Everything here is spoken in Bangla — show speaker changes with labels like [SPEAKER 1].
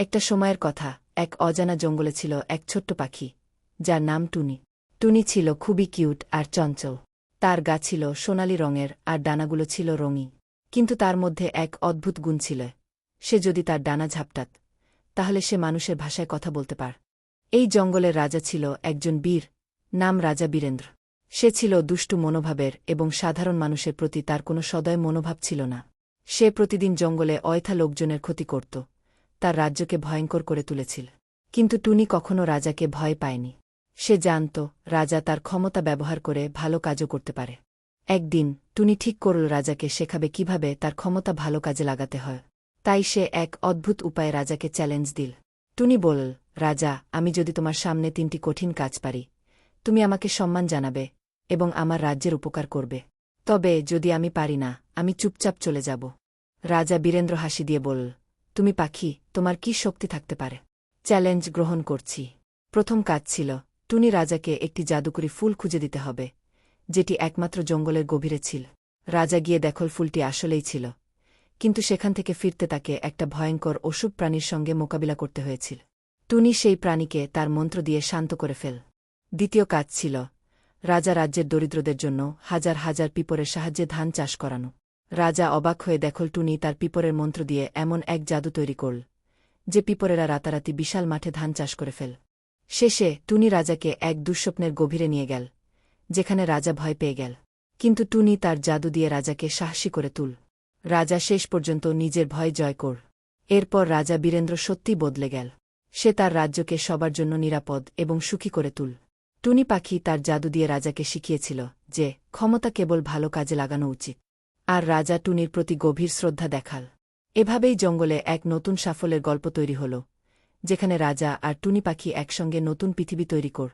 [SPEAKER 1] একটা সময়ের কথা, এক অজানা জঙ্গলে ছিল এক ছোট্ট পাখি, যার নাম টুনি। টুনি ছিল খুবই কিউট আর চঞ্চল। তার গা ছিল সোনালি রঙের আর ডানাগুলো ছিল রঙি কিন্তু তার মধ্যে এক অদ্ভুত গুণ ছিল। সে যদি তার ডানা ঝাপটাত, তাহলে সে মানুষের ভাষায় কথা বলতে পার। এই জঙ্গলের রাজা ছিল একজন বীর, নাম রাজা বীরেন্দ্র। সে ছিল দুষ্টু মনোভাবের এবং সাধারণ মানুষের প্রতি তার কোনো সদয় মনোভাব ছিল না। সে প্রতিদিন জঙ্গলে অয়থা লোকজনের ক্ষতি করত। তার রাজ্যকে ভয়ঙ্কর করে তুলেছিল। কিন্তু টুনি কখনো রাজাকে ভয় পায়নি। সে জানত রাজা তার ক্ষমতা ব্যবহার করে ভালো কাজও করতে পারে। একদিন টুনি ঠিক করল রাজাকে শেখাবে কীভাবে তার ক্ষমতা ভালো কাজে লাগাতে হয়। তাই সে এক অদ্ভুত উপায়ে রাজাকে চ্যালেঞ্জ দিল। টুনি বলল, রাজা, আমি যদি তোমার সামনে তিনটি কঠিন কাজ পারি, তুমি আমাকে সম্মান জানাবে এবং আমার রাজ্যের উপকার করবে। তবে যদি আমি পারি না, আমি চুপচাপ চলে যাব। রাজা বীরেন্দ্র হাসি দিয়ে বলল তুমি পাখি, তোমার কি শক্তি থাকতে পারে? চ্যালেঞ্জ গ্রহণ করছি। প্রথম কাজ ছিল, টুনি রাজাকে একটি জাদুকরি ফুল খুঁজে দিতে হবে, যেটি একমাত্র জঙ্গলের গভীরে ছিল। রাজা গিয়ে দেখল ফুলটি আসলেই ছিল, কিন্তু সেখান থেকে ফিরতে তাকে একটা ভয়ঙ্কর অশুভ প্রাণীর সঙ্গে মোকাবিলা করতে হয়েছিল। টুনি সেই প্রাণীকে তার মন্ত্র দিয়ে শান্ত করে ফেল। দ্বিতীয় কাজ ছিল, রাজা রাজ্যের দরিদ্রদের জন্য হাজার হাজার পিপরের সাহায্যে ধান চাষ করানো। রাজা অবাক হয়ে দেখল টুনি তার পিপরের মন্ত্র দিয়ে এমন এক জাদু তৈরি করল, যে পিপরেরা রাতারাতি বিশাল মাঠে ধান চাষ করে ফেল। শেষে টুনি রাজাকে এক দুঃস্বপ্নের গভীরে নিয়ে গেল, যেখানে রাজা ভয় পেয়ে গেল। কিন্তু টুনি তার জাদু দিয়ে রাজাকে সাহসী করে তুল। রাজা শেষ পর্যন্ত নিজের ভয় জয় কর। এরপর রাজা বীরেন্দ্র সত্যি বদলে গেল। সে তার রাজ্যকে সবার জন্য নিরাপদ এবং সুখী করে তুল। টুনি পাখি তার জাদু দিয়ে রাজাকে শিখিয়েছিল যে ক্ষমতা কেবল ভালো কাজে লাগানো উচিত। আর রাজা টুনির প্রতি গভীর শ্রদ্ধা দেখাল। এভাবেই জঙ্গলে এক নতুন সাফল্যের গল্প তৈরি হল, যেখানে রাজা আর টুনি পাখি একসঙ্গে নতুন পৃথিবী তৈরি কর